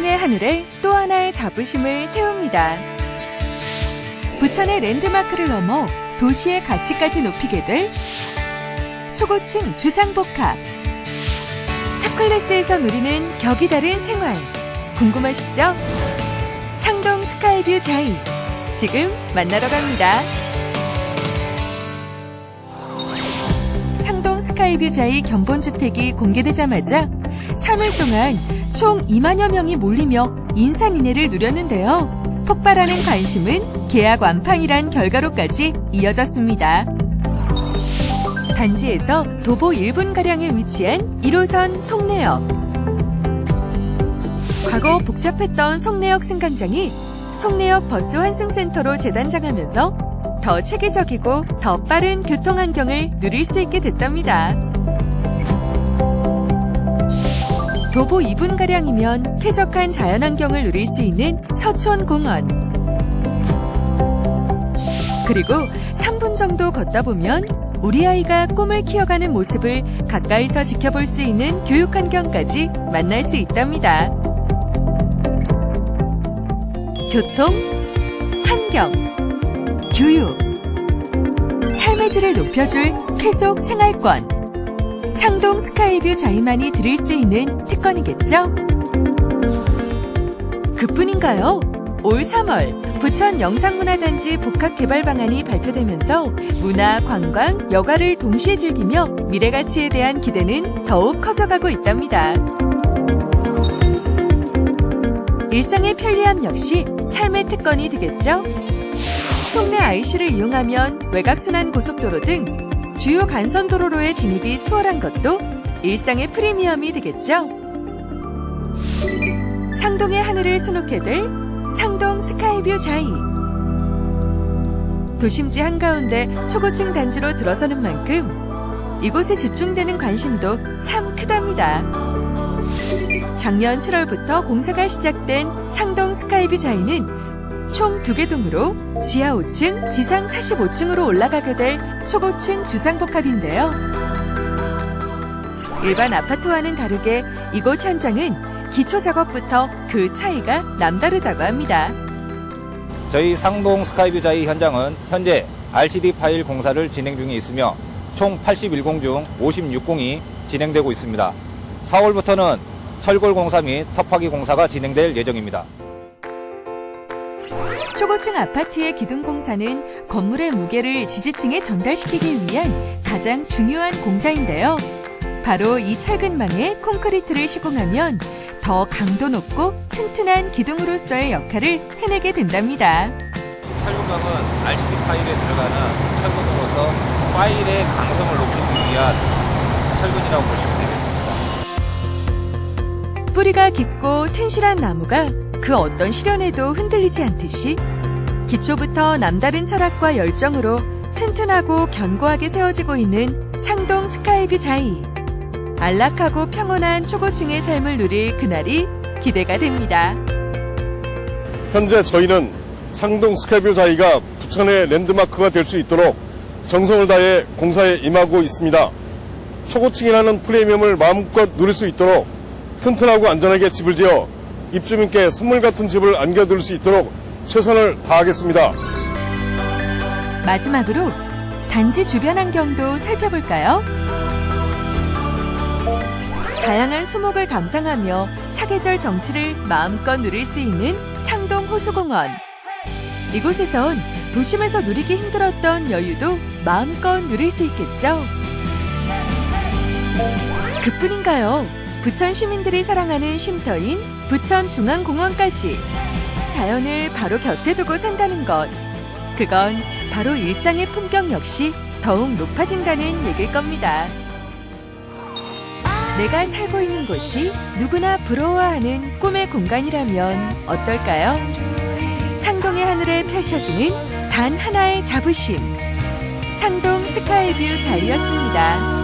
하늘에 또 하나의 자부심을 세웁니다. 부천의 랜드마크를 넘어 도시의 가치까지 높이게 될 초고층 주상복합. 탑클래스에서 누리는 격이 다른 생활. 궁금하시죠? 상동 스카이뷰 자이. 지금 만나러 갑니다. 상동 스카이뷰 자이 견본주택이 공개되자마자 3일 동안 총 2만여 명이 몰리며 인산인해를 누렸는데요. 폭발하는 관심은 계약 완판이란 결과로까지 이어졌습니다. 단지에서 도보 1분가량에 위치한 1호선 송내역. 과거 복잡했던 송내역 승강장이 송내역 버스 환승센터로 재단장하면서 더 체계적이고 더 빠른 교통 환경을 누릴 수 있게 됐답니다. 도보 2분가량이면 쾌적한 자연환경을 누릴 수 있는 서촌공원. 그리고 3분 정도 걷다 보면 우리 아이가 꿈을 키워가는 모습을 가까이서 지켜볼 수 있는 교육환경까지 만날 수 있답니다. 교통, 환경, 교육, 삶의 질을 높여줄 쾌속 생활권. 상동 스카이뷰 자이만이 드릴 수 있는 특권이겠죠? 그뿐인가요? 올 3월 부천 영상문화단지 복합개발 방안이 발표되면서 문화, 관광, 여가를 동시에 즐기며 미래 가치에 대한 기대는 더욱 커져가고 있답니다. 일상의 편리함 역시 삶의 특권이 되겠죠? 송내 IC를 이용하면 외곽순환 고속도로 등 주요 간선 도로로의 진입이 수월한 것도 일상의 프리미엄이 되겠죠? 상동의 하늘을 수놓게 상동 스카이뷰 자이. 도심지 한가운데 초고층 단지로 들어서는 만큼 이곳에 집중되는 관심도 참 크답니다. 작년 7월부터 공사가 시작된 상동 스카이뷰 자이는 총 두 개 동으로 지하 5층, 지상 45층으로 올라가게 될 초고층 주상복합인데요. 일반 아파트와는 다르게 이곳 현장은 기초 작업부터 그 차이가 남다르다고 합니다. 저희 상동 스카이뷰 자이 현장은 현재 RCD 파일 공사를 진행 중에 있으며 총 81공 중 56공이 진행되고 있습니다. 4월부터는 철골 공사 및 터파기 공사가 진행될 예정입니다. 초고층 아파트의 기둥 공사는 건물의 무게를 지지층에 전달시키기 위한 가장 중요한 공사인데요. 바로 이 철근망에 콘크리트를 시공하면 더 강도 높고 튼튼한 기둥으로서의 역할을 해내게 된답니다. 철근강은 RCD 파일에 들어가는 철근으로서 파일의 강성을 높이기 위한 철근이라고 보시면 되겠습니다. 뿌리가 깊고 튼실한 나무가 그 어떤 시련에도 흔들리지 않듯이 기초부터 남다른 철학과 열정으로 튼튼하고 견고하게 세워지고 있는 상동 스카이뷰 자이. 안락하고 평온한 초고층의 삶을 누릴 그날이 기대가 됩니다. 현재 저희는 상동 스카이뷰 자이가 부천의 랜드마크가 될 수 있도록 정성을 다해 공사에 임하고 있습니다. 초고층이라는 프리미엄을 마음껏 누릴 수 있도록 튼튼하고 안전하게 집을 지어 입주민께 선물 같은 집을 안겨드릴 수 있도록 최선을 다하겠습니다. 마지막으로 단지 주변 환경도 살펴볼까요? 다양한 수목을 감상하며 사계절 정취를 마음껏 누릴 수 있는 상동 호수공원. 이곳에선 도심에서 누리기 힘들었던 여유도 마음껏 누릴 수 있겠죠. 그뿐인가요? 부천 시민들이 사랑하는 쉼터인 부천중앙공원까지 자연을 바로 곁에 두고 산다는 것. 그건 바로 일상의 품격 역시 더욱 높아진다는 얘길 겁니다. 내가 살고 있는 곳이 누구나 부러워하는 꿈의 공간이라면 어떨까요? 상동의 하늘에 펼쳐지는 단 하나의 자부심. 상동 스카이뷰 자리였습니다.